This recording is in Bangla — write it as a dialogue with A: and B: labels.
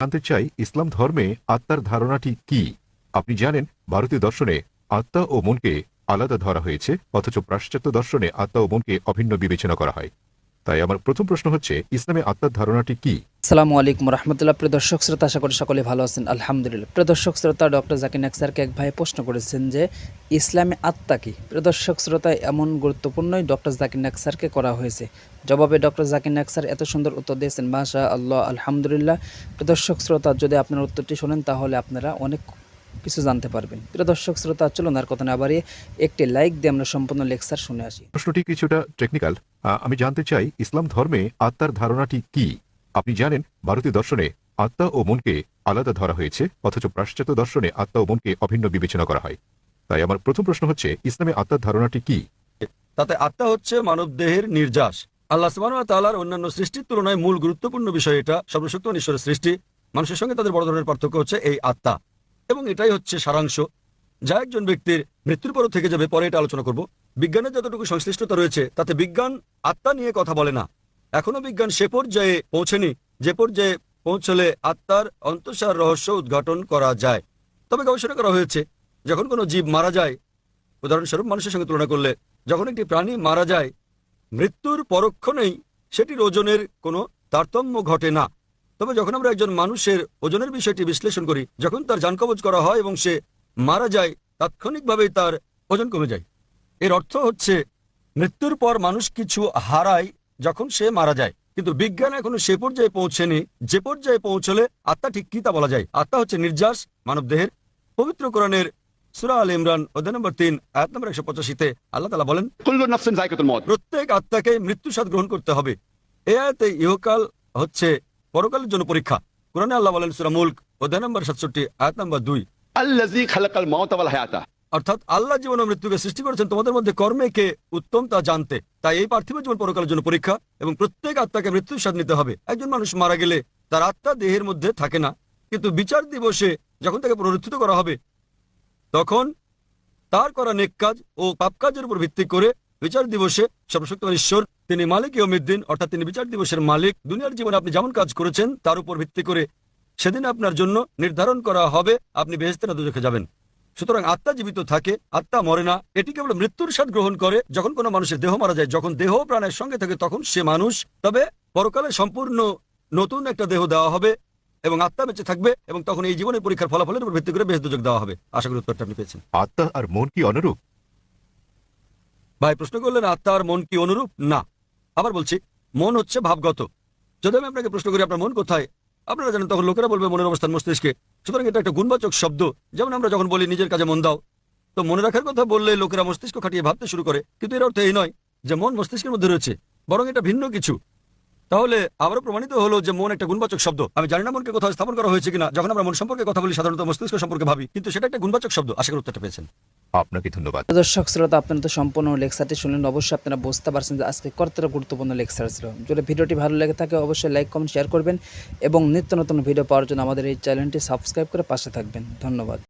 A: জানতে চাই, ইসলাম ধর্মে আত্মার ধারণাটি কি? আপনি জানেন, ভারতীয় দর্শনে আত্মা ও মনকে আলাদা ধরা হয়েছে, অথচ পাশ্চাত্য দর্শনে আত্মা ও মনকে অভিন্ন বিবেচনা করা হয়। তাই আমার প্রথম প্রশ্ন হচ্ছে, ইসলামে আত্মার ধারণাটি কি?
B: আসসালামু আলাইকুম রহমতুল্লাহ। প্রিয় দর্শক শ্রোতা, আশা করি সকলে ভালো আছেন। আলহামদুলিল্লাহ। প্রিয় দর্শক শ্রোতা, ডক্টর জাকির নাক স্যারকে এক ভাই প্রশ্ন করেছেন যে, ইসলামে আত্মা কি? প্রিয় দর্শক শ্রোতা, এমন গুরুত্বপূর্ণই ডক্টর জাকির নাক স্যারকে করা হয়েছে। জবাবে ডক্টর জাকির নাক স্যার এত সুন্দর উত্তর দিয়েছেন মাশা আল্লাহ আলহামদুলিল্লাহ। প্রিয় দর্শক শ্রোতা, যদি আপনার উত্তরটি শোনেন, তাহলে আপনারা অনেক কিছু জানতে পারবেন। প্রিয় দর্শক শ্রোতা চলুন আর কথা না বাড়িয়ে একটি লাইক দিয়ে আমরা সম্পূর্ণ লেকচার শুনে আসি।
A: প্রশ্নটি কিছুটা টেকনিক্যাল আমি জানতে চাই ইসলাম ধর্মে আত্মার ধারণাটি কি? আপনি জানেন ভারতীয় দর্শনে আত্মা ও মনকে আলাদা ধরা হয়েছে অথচ পাশ্চাত্য দর্শনে আত্মা ও মনকে অভিন্ন বিবেচনা করা হয়। তাই আমার প্রথম প্রশ্ন হচ্ছে ইসলামে আত্মার ধারণাটি কি?
C: তাতে আত্মা হচ্ছে মানব দেহের নির্যাস। আল্লাহ সুবাহ তালার অন্যান্য সৃষ্টির তুলনায় মূল গুরুত্বপূর্ণ বিষয় এটা। সর্বশক্ত ঈশ্বরের সৃষ্টি। মানুষের সঙ্গে তাদের বড় ধরনের পার্থক্য হচ্ছে এই আত্মা। এবং এটাই হচ্ছে সারাংশ। যা একজন ব্যক্তির মৃত্যুর পরও থেকে যাবে, পরে এটা আলোচনা করব। বিজ্ঞানের যতটুকু সংশ্লিষ্টতা রয়েছে, তাতে বিজ্ঞান আত্মা নিয়ে কথা বলে না। এখনও বিজ্ঞান সে পর্যায়ে পৌঁছেনি, যে পর্যায়ে পৌঁছলে আত্মার অন্তঃসার রহস্য উদ্ঘাটন করা যায়। তবে গবেষণা করা হয়েছে, যখন কোনো জীব মারা যায়, উদাহরণস্বরূপ মানুষের সঙ্গে তুলনা করলে, যখন একটি প্রাণী মারা যায়, মৃত্যুর পরক্ষণেই সেটির ওজনের কোনো তারতম্য ঘটে না। তবে যখন আমরা একজন মানুষের ওজনের বিষয়টি বিশ্লেষণ করি যখন তার যানকবজ করা হয় এবং সে মারা যায় তাৎক্ষণিকভাবেই তার ওজন কমে যায়। এর অর্থ হচ্ছে মৃত্যুর পর মানুষ কিছু হারায় যখন সে মারা যায়। কিন্তু বিজ্ঞান এখনও সে পর্যায়ে পৌঁছেনি। যে পর্যায়ে পৌঁছলে আত্মা ঠিক কি তা বলা যায়? আত্মা হচ্ছে নির্যাস মানবদেহের পবিত্র কোরআনের সুরা আল ইমরান অধ্যায় নম্বর তিন আয়াত নম্বর একশো পঁচাশিতে আল্লাহ তালা বলেন প্রত্যেক আত্মাকে মৃত্যু স্বাদ গ্রহণ করতে হবে। এ আয়াতে ইহকাল হচ্ছে পরকালের জন্য পরীক্ষা। কোরআনে আল্লাহ বলেন সুরা মুল্ক অধ্যায় নম্বর সাতষট্টি আয়াত নম্বর দুই।
D: আল্লাযী খালাকাল মাউতা ওয়াল হায়াতা।
C: অর্থাৎ আল্লাহ জীবন ও মৃত্যুকে সৃষ্টি করেছেন তোমাদের মধ্যে কর্মে কে উত্তম তা জানতে। তাই এই পার্থিব জীবন পরকালের জন্য পরীক্ষা এবং প্রত্যেক আত্মাকে মৃত্যুর স্বাদ নিতে হবে। একজন মানুষ মারা গেলে তার আত্মা দেহের মধ্যে থাকে না। কিন্তু বিচার দিবসে যখন তাকে পুনরুত্থিত করা হবে তখন তার করা নেক কাজ ও পাপ কাজের উপর ভিত্তি করে বিচার দিবসে সর্বশক্তিমান ঈশ্বর তিনি মালিক ইয়মিদ্দিন অর্থাৎ তিনি বিচার দিবসের মালিক। দুনিয়ার জীবনে আপনি যেমন কাজ করেছেন তার উপর ভিত্তি করে সেদিন আপনার জন্য নির্ধারণ করা হবে আপনি বেহেস্তে না দুজখে যাবেন। সুতরাং আত্মা জীবিত থাকে আত্মা মরে না। এটি কেবল মৃত্যুর স্বাদ গ্রহণ করে যখন কোনো মানুষের দেহ মারা যায় যখন দেহ প্রাণের সঙ্গে থাকে তখন সে মানুষ। তবে পরকালে সম্পূর্ণ নতুন একটা দেহ দেওয়া হবে এবং আত্মা বেঁচে থাকবে এবং তখন এই জীবনের পরীক্ষার ফলাফলের উপর ভিত্তি করে বেশ দুযোগ দেওয়া হবে। আশা করি উত্তরটা আপনি পেয়েছেন।
A: আত্মা আর মন কি অনুরূপ?
C: ভাই প্রশ্ন করলেন আত্মা আর মন কি অনুরূপ? না। আবার বলছি, মন হচ্ছে ভাবগত। যদি আমি আপনাকে প্রশ্ন করি, আপনার মন কোথায়? আপনারা জানেন, তখন লোকেরা বলবে মনের অবস্থান মস্তিষ্কে। সুতরাং এটা একটা গুণবাচক শব্দ। যেমন আমরা যখন বলি, নিজের কাজে মন দাও, তো মনে রাখার কথা বললে লোকেরা মস্তিষ্ক খাটিয়ে ভাবতে শুরু করে। কিন্তু এর অর্থ এই নয় যে মন মস্তিষ্কের মধ্যে রয়েছে, বরং এটা ভিন্ন কিছু। তাহলে আবারও প্রমাণিত হলো যে মন একটা গুণবাচক শব্দ। আমি জানি না মনকে কোথাও স্থাপন করা হয়েছে কিনা। যখন আমরা মন সম্পর্কে কথা বলি, সাধারণত মস্তিষ্ক সম্পর্কে ভাবি। কিন্তু সেটা একটা গুণবাচক শব্দ। আশা করি উত্তরটা পেয়েছেন।
A: আপনাকে ধন্যবাদ।
B: দর্শক শ্রোতা, আপনারা তো সম্পূর্ণ লেকচারটি শুনলেন। অবশ্যই আপনারা বুঝতে পারছেন যে আজকে কতটা গুরুত্বপূর্ণ লেকচার ছিল। যদি ভিডিওটি ভালো লেগে থাকে, অবশ্যই লাইক, কমেন্ট শেয়ার করবেন এবং নিত্য নতুন ভিডিও পাওয়ার জন্য আমাদের এই চ্যানেলটি সাবস্ক্রাইব করে পাশে থাকবেন। ধন্যবাদ।